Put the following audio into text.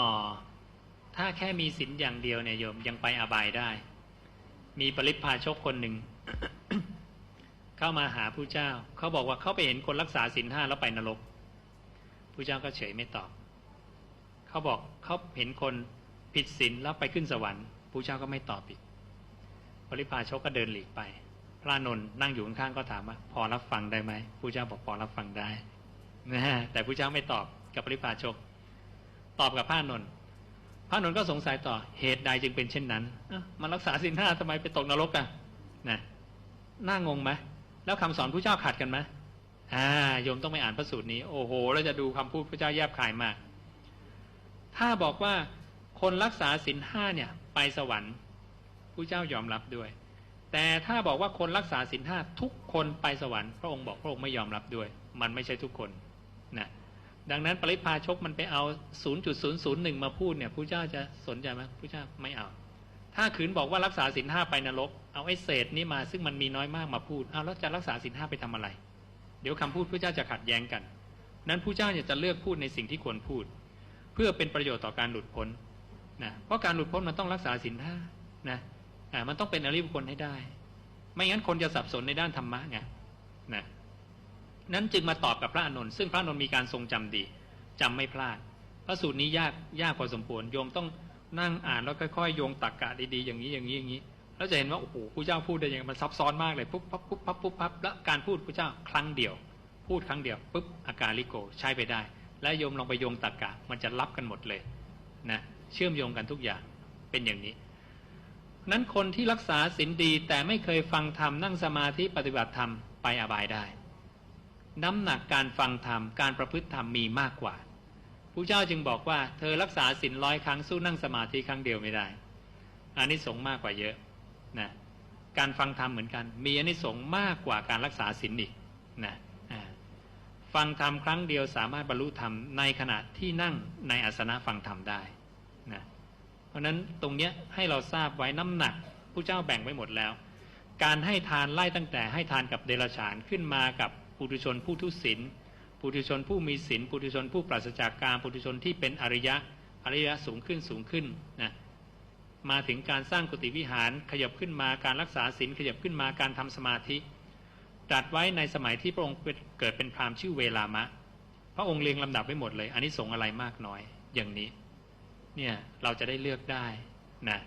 อ๋อถ้าแค่มีศีลอย่างเดียวเนี่ยโยมยังไปอบายได้ มีปริพาชกคนหนึ่ง เข้ามาหาผู้เจ้า เขาบอกว่าเขาไปเห็นคนรักษาศีลห้าแล้วไปนรกผู้เจ้าก็เฉยไม่ตอบ เขาบอกเขาเห็นคนผิดศีลแล้วไปขึ้นสวรรค์ผู้เจ้าก็ไม่ตอบอีกปริพาชกก็เดินหลีกไป พระนนท์นั่งอยู่ข้างๆก็ถามว่า พอรับฟังได้ไหมผู้เจ้าบอกพอรับฟังได้นะฮะแต่ผู้เจ้าไม่ตอบกับปริพาชก ตอบกับพระนนท์พระนนท์ก็สงสัยต่อเหตุใดจึงเป็นเช่นนั้นอมันรักษาศีลห้าทำไมไปตกนรกอะนะน่างงไหมแล้วคำสอนผู้เจ้าขัดกันไหมอ่าโยมต้องไปอ่านพระสูตรนี้ โอ้โหแล้วจะดูคำพูดพระเจ้าแยบคายมาก ถ้าบอกว่าคนรักษาศีลห้าเนี่ย ไปสวรรค์ผู้เจ้ายอมรับด้วย แต่ถ้าบอกว่าคนรักษาศีลห้าทุกคนไปสวรรค์ พระองค์บอกพระองค์ไม่ยอมรับด้วย มันไม่ใช่ทุกคนนะ ดังนั้นปริพาชกมันไปเอา 0.001 มาพูดเนี่ยผู้เจ้าจะสนใจไหมผู้เจ้าไม่เอา ถ้าขืนบอกว่ารักษาศีลห้าไปนรก เอาไอ้เศษนี่มาซึ่งมันมีน้อยมากมาพูดเอาแล้วจะรักษาศีลห้าไปทำอะไร เดี๋ยวคำพูดผู้เจ้าจะขัดแย้งกัน นั้นผู้เจ้าเนี่ยจะเลือกพูดในสิ่งที่ควรพูด เพื่อเป็นประโยชน์ต่อการหลุดพ้นนะเพราะการหลุดพ้นมันต้องรักษาศีลห้านะอ่ามันต้องเป็นอริยบุคคลให้ได้ ไม่งั้นคนจะสับสนในด้านธรรมะไงนะ นั้นจึงมาตอบกับพระอานนท์ซึ่งพระอานนท์มีการทรงจำดีจำไม่พลาด พระสูตรนี้ยากยากพอสมควรโยมต้องนั่งอ่านแล้วค่อยๆโยงตักกะดีๆอย่างนี้อย่างนี้อย่างนี้แล้วจะเห็นว่าโอ้โหผู้เจ้าพูดได้ยังไงมันซับซ้อนมากเลยปุ๊บปั๊บปุ๊บปั๊บปุ๊บปั๊บแล้วการพูดผู้เจ้าครั้งเดียว พูดครั้งเดียวปุ๊บอาการลิโกใช้ไปได้ และโยมลองไปโยงตักกะมันจะรับกันหมดเลยนะเชื่อมโยงกันทุกอย่างเป็นอย่างนี้นั้นคนที่รักษาศีลดีแต่ไม่เคยฟังธรรมนั่งสมาธิปฏิบัติธรรมไปอบายได้ น้ำหนักการฟังธรรมการประพฤติธรรมมีมากกว่าผู้เจ้าจึงบอกว่า เธอรักษาศีลร้อยครั้งสู้นั่งสมาธิครั้งเดียวไม่ได้อานิสงส์มากกว่าเยอะนะการฟังธรรมเหมือนกัน มีอานิสงส์มากกว่าการรักษาศีลอีกนะฟังธรรมครั้งเดียวสามารถบรรลุธรรมในขณะที่นั่งในอาสนะฟังธรรมได้นะเพราะฉะนั้นตรงเนี้ยให้เราทราบไว้น้ำหนักผู้เจ้าแบ่งไว้หมดแล้ว การให้ทานไล่ตั้งแต่ให้ทานกับเดรัจฉานขึ้นมากับ ปุถุชนผู้ทุศีลปุถุชนผู้มีศีลปุถุชนผู้ปราศจากการปุถุชนที่เป็นอริยะอริยะสูงขึ้นสูงขึ้นนะมาถึงการสร้างกุฏิวิหารขยับขึ้นมาการรักษาศีลขยับขึ้นมาการทำสมาธิตรัสไว้ในสมัยที่พระองค์เกิดเป็นพราหมณ์ชื่อเวลามะ พระองค์เรียงลำดับไว้หมดเลยอันนี้สงอะไรมากน้อยอย่างนี้ เนี่ยเราจะได้เลือกได้นะ